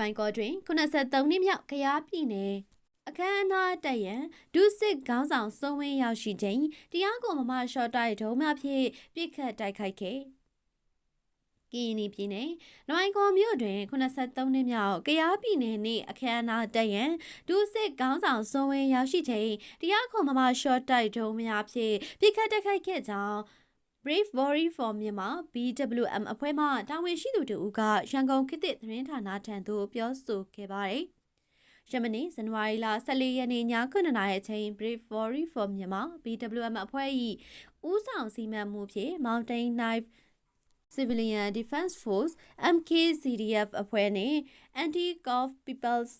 လွိုင်ကော်တွင်83နှစ်မြောက်ခရားပြည်နယ်အခမ်းအနားတက်ရန်ဒုစစ်ခေါင်းဆောင်စုံဝင်းရောက်ရှိခြင်းတရားကိုမမရှော့တိုက်ဒုံးများဖြင့်ပြစ်ခတ်တိုက်ခိုက်ခဲ့ကရင်ပြည်နယ်လွိုင်ကော်မြို့တွင်83နှစ်မြောက်ကရားပြည်နယ်နှင့်အခမ်းအနားတက်ရန်ဒုစစ်ခေါင်းဆောင်စုံဝင်းရောက်ရှိခြင်းတရားကိုမမရှော့တိုက်ဒုံးများဖြင့်ပြစ်ခတ်တိုက်ခိုက်ခဲ့ကြောင်း Brave Worry for မြန်မာ BWM အဖွဲ့မှတာဝန်ရှိသူတို့ကရန်ကုန်ခေတ်သစ်သတင်းဌာနထံသို့ပြောဆိုခဲ့ပါတယ်။ယမနေ့ဇန်နဝါရီလ14ရက်နေ့ည9:00နာရီအချိန် Brave Worry for မြန်မာ BWM အဖွဲ့၏ဦးဆောင်စီမံမှုဖြင့် Mountain Knife Civilian Defense Force MKCDF အဖွဲ့နှင့် Anti-Golf People's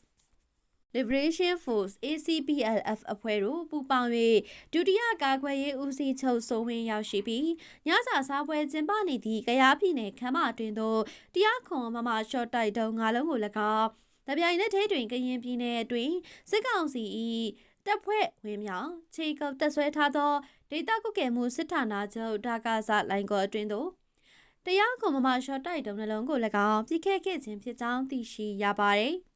Liberation Force ACPLF အဖွဲ့တို့ပူးပေါင်း၍ဒုတိယကာကွယ်ရေးဦးစီးချုပ်စိုးဝင်းရောက်ရှိပြီးညစာစားပွဲကျင်းပနေသည့်ကရားပြည်နယ်ခမ်းမအတွင်းသို့တရားခွန်မမရှော့တိုက်တုံးငါလုံးကို၎င်းတပြိုင်နက်ထဲတွင်ကရင်ပြည်နယ်အတွင်းစစ်ကောင်စီ၏တပ်ဖွဲ့ဝင်များခြေကုပ်တက်ဆွဲထားသောဒေတာကုကဲမှုစစ်ဌာနချုပ်ဒါကာဆလိုင်ကောအတွင်းသို့တရားခွန်မမရှော့တိုက်တုံးနှလုံးကို၎င်းပြစ်ခဲ့ခဲ့ခြင်းဖြစ်ကြောင်းသိရှိရပါသည်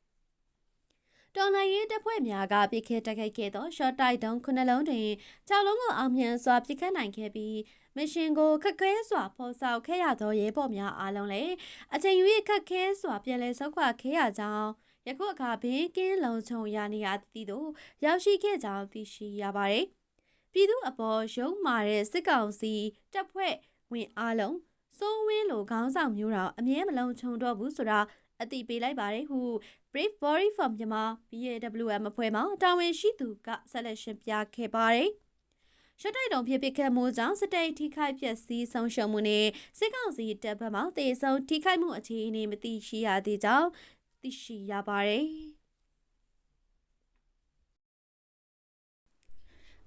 တော်လိုင်းရေးတပ်ဖွဲ့များကပြစ်ခတ်တိုက်ခိုက်ခဲ့သော short တိုက်တုံးခုနှလုံးတွင်6လုံးကိုအောင်မြင်စွာပြစ်ခတ်နိုင်ခဲ့ပြီးမရှင်ကိုခက်ခဲစွာဖော်ဆောင်ခဲ့ရသောရဲဘော်များအားလုံးလည်းအချိန်ယူခက်ခဲစွာပြန်လည်ဆုတ်ခွာခဲ့ရကြောင်းယခုအခါဘေးကင်းလုံခြုံရာနေရာတည်သို့ရောက်ရှိခဲ့ကြောင်းသိရှိရပါတယ်။ပြည်သူအပေါ်ရုံးမာတဲ့စစ်ကောင်စီတပ်ဖွဲ့ဝင်အားလုံးစိုးဝင်းလိုခေါင်းဆောင်မျိုးတော်အမြဲမလုံးချုံတော့ဘူးဆိုတာ အတိပေးလိုက်ပါတယ်ဟု Brave Body for မြန်မာ BAWM အဖွဲ့မှတာဝန်ရှိသူကဆက်လက်ရှင်းပြခဲ့ပါတယ်။ရှက်တိုက်တုံဖြစ်ပစ်ခတ်မှုကြောင့်စတိတ်ထိခိုက်ပျက်စီးဆုံးရှုံးမှုနဲ့စစ်ကောင်စီတပ်ဘက်မှတေဆုံးထိခိုက်မှုအခြေအနေမသိရှိရသေးကြောင်းသိရှိရပါတယ်။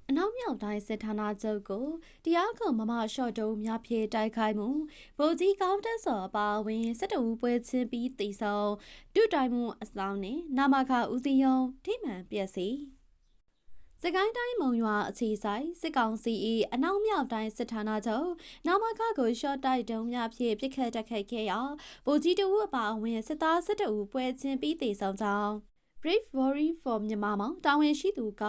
အနောက်မြောက်တိုင်းစစ်ဌာနချုပ်ကိုတရားခုံမမရှော့တုံးများဖြေတိုက်ခိုက်မှုဗိုလ်ကြီးကောင်းတက်စော်အပါဝင်စစ်တဝူပွဲချင်းပြီးတည်ဆုံတုတိုင်မှုအဆောင်နဲ့နာမခဦးစီးယုံထိမှန်ပျက်စီစကိုင်းတိုင်းမုံရွာအခြေဆိုင်စစ်ကောင်စီ၏အနောက်မြောက်တိုင်းစစ်ဌာနချုပ်နာမခကိုရှော့တိုက်တုံးများဖြင့်ပြစ်ခတ်တက်ခိုက်ခဲ့ရာဗိုလ်ကြီးတဝူအပါဝင်စစ်သားစစ်တဝူပွဲချင်းပြီးတည်ဆုံကြောင်း Brave Worry for မြန်မာမှာတာဝန်ရှိသူက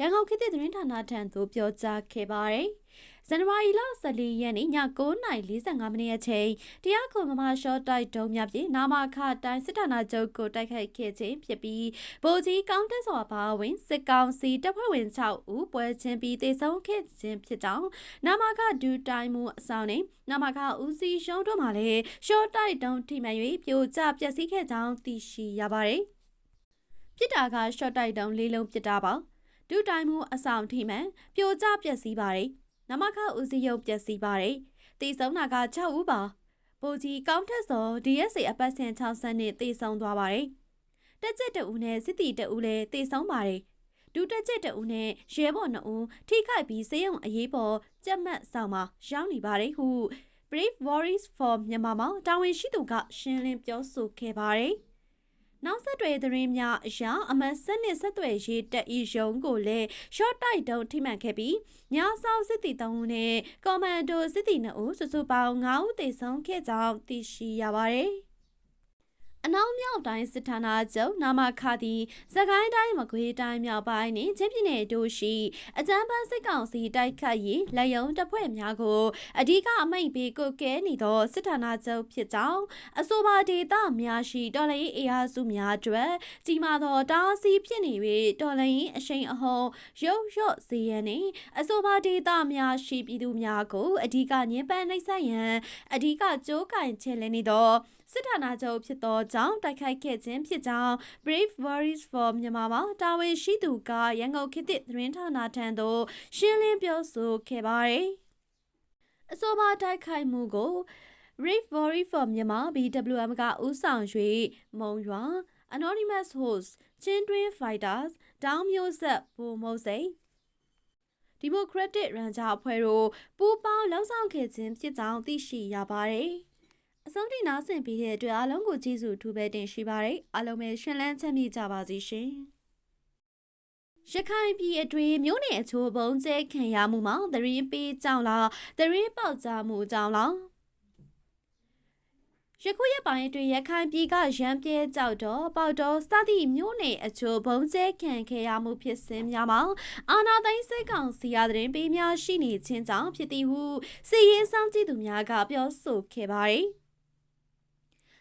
ရန်ကုန်ခေတ်သစ်သတင်းဌာနထံသို့ပြောကြားခဲ့ပါတယ်။ဇန်နဝါရီလ14ရက်နေ့ည9:45မိနစ်အချိန်တရားခုံမမရှော့တိုက်တုံးများဖြင့်နာမခတိုင်းစစ်ဌာနချုပ်ကိုတိုက်ခိုက်ခဲ့ခြင်းဖြစ်ပြီးဗိုလ်ကြီးကောင်းတက်စွာပါဝင်စစ်ကောင်စီတပ်ဖွဲ့ဝင်6ဦးပွဲချင်းပြီးတေဆုံးခဲ့ခြင်းဖြစ်ကြောင်းနာမခဒူတိုင်းမှုအဆောင်နဲ့နာမခဦးစီးရှုံးတို့မှလည်းရှော့တိုက်တုံးထိမှန်၍ပြိုကျပျက်စီးခဲ့ကြောင်းသိရှိရပါတယ်။ ပြစ်တာကရှော့တိုက်တုံးလေးလုံးပြစ်တာပါဒုတိုင်မှုအဆောင်ထိမှန်ပြိုကျပျက်စီးပါတယ်နမခဦးစီးရုံပျက်စီးပါတယ်တေဆုံးတာက6ဦးပါဗိုလ်ကြီးကောင်းထက်စော DSA အပတ်စဉ်60နဲ့တေဆုံးသွားပါတယ်တက်ကျက်တဦးနဲ့စစ်တီတဦးလည်းတေဆုံးပါတယ်ဒုတက်ကျက်တဦးနဲ့ရဲဘော်2ဦးထိခိုက်ပြီးစေယုံအရေးပေါ်ကြက်မှတ်ဆောင်မှာရောက်နေပါတယ်ဟု Brave Warriors for မြန်မာမှာတာဝန်ရှိသူကရှင်းလင်းပြောဆိုခဲ့ပါတယ်။ နောက်ဆက်တွဲသတင်းများအရအမတ်စနစ်ဆက်သွယ်ရေးတက်ဤရုံးကိုလည်း short တိုက်တုံးထိမှန်ခဲ့ပြီးညဆောင်စစ်တီ3ဦးနဲ့ကွန်မန်ဒိုစစ်တီ2ဦးစုစုပေါင်း9ဦးသေဆုံးခဲ့ကြောင်းသိရှိရပါတယ်။ အနောက်မြောက်တိုင်းစစ်ဌာနချုပ်နာမခါသည်စကိုင်းတိုင်းမကွေးတိုင်းမြောက်ပိုင်းနှင့်ချင်းပြည်နယ်တို့ရှိအကြမ်းဖက်စစ်ကောင်စီတိုက်ခတ်ရေးလက်ယုံတပ်ဖွဲ့များကိုအဓိကအမိန့်ပေးကုတ်ကဲနေသောစစ်ဌာနချုပ်ဖြစ်ကြောင်းအဆိုပါဒေသများရှိတော်လိုင်းအင်အားစုများအတွက်ကြီးမားသောတားဆီးဖြစ်နေ၍တော်လိုင်းအရှိန်အဟုန်ရုပ်ရွတ်စေရန်နှင့်အဆိုပါဒေသများရှိပြည်သူများကိုအဓိကညှဉ်းပန်းနှိပ်စက်ရန်အဓိကကြိုးကင်ချေလည်နေသောစစ်ဌာနချုပ်ဖြစ်သောကြောင့်တိုက်ခိုက်ခဲ့ခြင်းဖြစ်ကြောင်း Brave Warriors for မြန်မာမှာတာဝန်ရှိသူကရန်ကုန်ခေတ်သစ်သတင်းဌာနထံသို့ရှင်းလင်းပြောဆိုခဲ့ပါတယ်။အဆိုပါတိုက်ခိုက်မှုကို Brave Warriors for မြန်မာ BWM ကဦးဆောင်၍မုံရွာ Anonymous Host ချင်းတွင်း Fighters တောင်မျိုးဆက်ဘူမုတ်စိန်ဒီမိုကရက်တစ်ရန်ဂျာအဖွဲ့တို့ပူးပေါင်းလှုပ်ဆောင်ခဲ့ခြင်းဖြစ်ကြောင်းသိရှိရပါတယ်။ အဆုံးထိနားဆင်ပြီးတဲ့အတွက်အားလုံးကိုကျေးဇူးထူးပဲတင်ရှိပါတယ်အားလုံးပဲရှင်လန်းချမ်းမြေ့ကြပါစေရှင်ရခိုင်ပြည်အတွင်းမြို့နယ်အချို့ပုံကျဲခံရမှုမှာသရင်ပေးကြောင်းလားသရင်ပေါက်ကြမှုကြောင်းလားရယခုရက်ပိုင်းအတွင်းရခိုင်ပြည်ကရန်ပြဲကြောက်တော့ပေါတော့စသည့်မြို့နယ်အချို့ဘုံကျဲခံခဲ့ရမှုဖြစ်စဉ်များမှာအာနာသိန်းစိတ်ကောင်စီရတဲ့ပေးများရှိနေခြင်းကြောင့်ဖြစ်သည်ဟုစီရင်ဆောင်ကြည့်သူများကပြောဆိုခဲ့ပါတယ်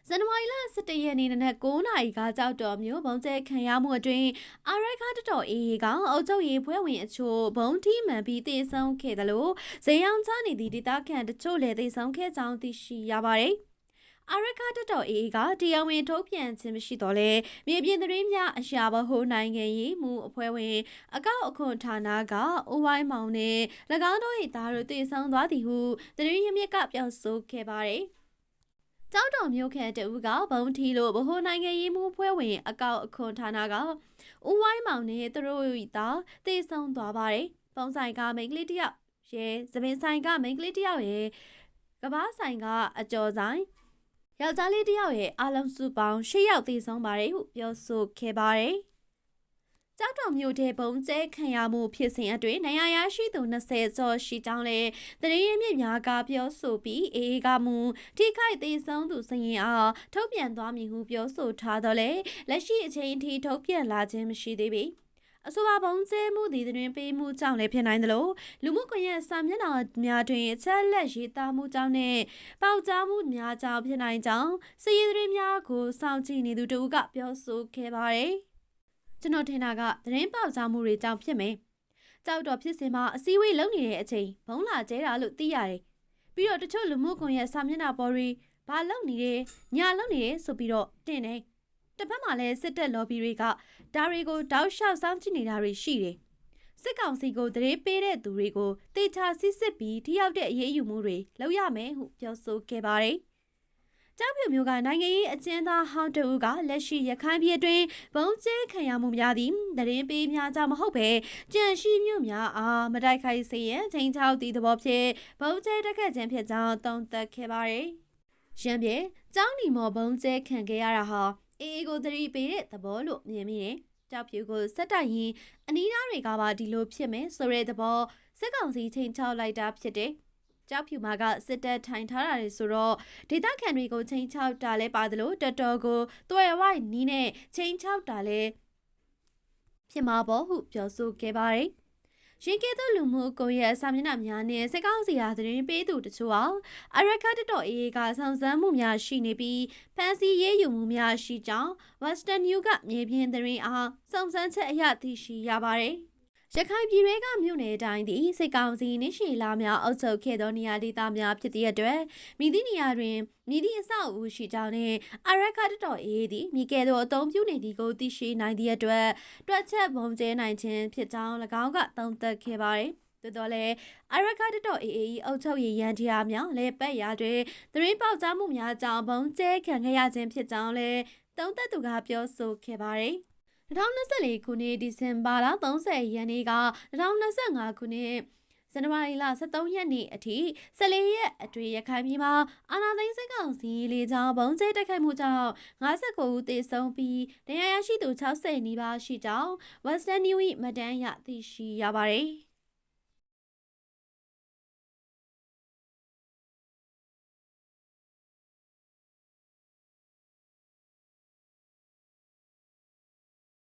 ဇန်နဝါရီလ17ရက်နေ့နနက်9:00နာရီကကြောက်တော်မျိုးဘုံကျဲခံရမှုအတွင်းအာရခါတတော်အေးကအုပ်ချုပ်ရေးဖွဲ့ဝင်အချို့ဘုံထီမှန်ပြီးတေဆုံးခဲ့တယ်လို့ဇေယျအောင်ချနေသည့်ဒေသခံတချို့လည်းတေဆုံးခဲ့ကြောင်းသိရှိရပါတယ်။အာရခတတော်အေးကတရားဝင်ထုတ်ပြန်ခြင်းမရှိတော့လဲမြေပြင်သတင်းများအရှာဘဟုနိုင်ငံရေးမှုအဖွဲ့ဝင် အကောက်အခွန်ဌာနကအိုဝိုင်းမောင်နဲ့၎င်းတို့၏သားတို့တည်ဆောင်သွားသည်ဟုသတင်းရမြစ်ကပြောဆိုခဲ့ပါတယ်။ ကျောက်တော်မြို့ခံတဦးကဘုံထီလို့ဗဟိုနိုင်ငံရေးမှုဖွဲ့ဝင် အကောက်အခွန်ဌာနကဦးဝိုင်းမောင်နဲ့သူတို့၏သားတည်ဆောင်သွားပါတယ်။ပုံဆိုင်ကမိန်းကလေးတယောက်ရဲသပင်ဆိုင်ကမိန်းကလေးတယောက်ရဲ့ကဘာဆိုင်ကအကျော်ဆိုင်ယောက်ျားလေးတယောက်ရဲ့အလုံးစုပေါင်း၈ယောက်သေဆုံးပါတယ်ဟုပြောဆိုခဲ့ပါတယ်။ ကြောက်တော်မြို့တဲ့ဘုံကျဲခံရမှုဖြစ်စဉ်အတွင်းနိုင်ရရရှိသူ20ကျော်ရှိကြောင်းလည်းတရေရမြစ်များကပြောဆိုပြီးအေးကမူထိခိုက်သေးဆုံးသူစရင်အားထုတ်ပြန်သွားမည်ဟုပြောဆိုထားတော့လေလက်ရှိအချိန်ထိထုတ်ပြန်လာခြင်းမရှိသေးပေအဆိုပါပုံကျဲမှုဒီတွင်ပေးမှုကြောင့်လည်းဖြစ်နိုင်သလိုလူမှုကွန်ရက်စာမျက်နှာများတွင်အချက်လက်ရေးသားမှုကြောင့်နဲ့ပေါက်ကြားမှုများကြောင့်ဖြစ်နိုင်ကြောင်းစည်ရည်တွေများကိုစောင့်ကြည့်နေသူတို့ကပြောဆိုခဲ့ပါတယ်။ ကျွန်တော်ထင်တာကသတင်းပေါက်ကြားမှုတွေကြောင့်ဖြစ်မယ်။ကြောက်တော့ဖြစ်စင်မှာအစည်းအဝေးလုပ်နေတဲ့အချိန်ဘုံလာကျဲတာလို့သိရတယ်။ပြီးတော့တချို့လူမှုကွန်ရက်စာမျက်နှာပေါ်တွေဘာလုပ်နေတယ်ညာလုပ်နေတယ်ဆိုပြီးတော့တင်တယ်။တစ်ဖက်မှာလည်းစစ်တပ်လော်ဘီတွေကဒါတွေကိုတောက်လျှောက်စောင့်ကြည့်နေတာတွေရှိတယ်။စစ်ကောင်စီကိုတရေပေးတဲ့သူတွေကိုတေချာစစ်စစ်ပြီးထိရောက်တဲ့အရေးယူမှုတွေလုပ်ရမယ်ဟုပြောဆိုခဲ့ပါတယ်။ ကြောက်ပြမျိုးကနိုင်ငံရေးအကျဉ်းသားဟောင်းတူကလက်ရှိရခိုင်ပြည်တွင်ဘုံကျဲခံရမှုများသည့်တရင်ပေးများကြောင့်မဟုတ်ပဲကြံရှိမျိုးများအားမတိုက်ခိုက်စေရန်ချိန်ချောက်သည့်သဘောဖြင့်ဘုံကျဲတက်ခတ်ခြင်းဖြစ်ကြောင်းသုံးသပ်ခဲ့ပါရယ်ရန်ပြေကျောင်းဒီမော်ဘုံကျဲခံခဲ့ရတာဟာအေးအေးကိုသတိပေးတဲ့သဘောလို့မြင်မိတယ်ကြောက်ဖြူကိုစက်တိုင်ရင်အနီးနားတွေကပါဒီလိုဖြစ်မယ်ဆိုတဲ့သဘောစစ်ကောင်စီချိန်ချောက်လိုက်တာဖြစ်တယ် ကြောက်ဖြူမာကစစ်တပ်ထိုင်ထားတာလေဆိုတော့ဒေသခံတွေကိုချင်းချောက်တာလဲပါသလိုတော်တော်ကိုတွယ်ဝိုက်နီးနဲ့ချင်းချောက်တာလဲဖြစ်မှာပေါ့ဟုပြောဆိုခဲ့ပါတယ်ရင်ကဲသောလူမှုကွန်ရက်စာမျက်နှာများနဲ့စကောင်းစီရာသတင်းပေးသူတို့အောင်အရခတ်တော်အေးကဆောင်စမ်းမှုများရှိနေပြီးဖန်စီရေးယူမှုများရှိကြောင်း Western New ကမြေပြင်သတင်းအားစုံစမ်းချက်အရသိရှိရပါတယ်။ ရခိုင်ပြည်တွေကမြို့နယ်တိုင်းသည်စိတ်ကောင်းစီနှရှိလာများအုပ်ချုပ်ခဲ့သောနေရာဒေသများဖြစ်သည့်အတွက်မိသည့်နေရာတွင်မိသည့်အဆောက်အဦရှိကြောင်းနှင့်အရခတ်တော်အေးသည်မိကဲ့သို့အသုံးပြုနေသည်ကိုသိရှိနိုင်သည့်အတွက်တွက်ချက်ပုံကျဲနိုင်ခြင်းဖြစ်ကြောင်း၎င်းကသုံးသပ်ခဲ့ပါသည်သို့တော်လည်းအရခတ်တော်အေးအေးအုပ်ချုပ်ရေးရန်တရားများလဲပတ်ရာတွင်သတင်းပေါက်ကြားမှုများကြောင့်ဘုံကျဲခံခဲ့ရခြင်းဖြစ်ကြောင်းလည်းသုံးသပ်သူကပြောဆိုခဲ့ပါတယ် 2024ခုနှစ်ဒီဇင်ဘာလ30ရက်နေ့က2025ခုနှစ်ဇန်နဝါရီလ23ရက်နေ့အထိ14ရက်အတွင်းရခိုင်ပြည်မှာအာဏာသိမ်းစစ်ကောင်စီလေကြောင်းဘုံကျဲတိုက်ခိုက်မှုကြောင့်59ဦးသေဆုံးပြီးတရားရရှိသူ60နီးပါးရှိကြောင်း Western New မှတ်တမ်းရသိရှိရပါတယ်။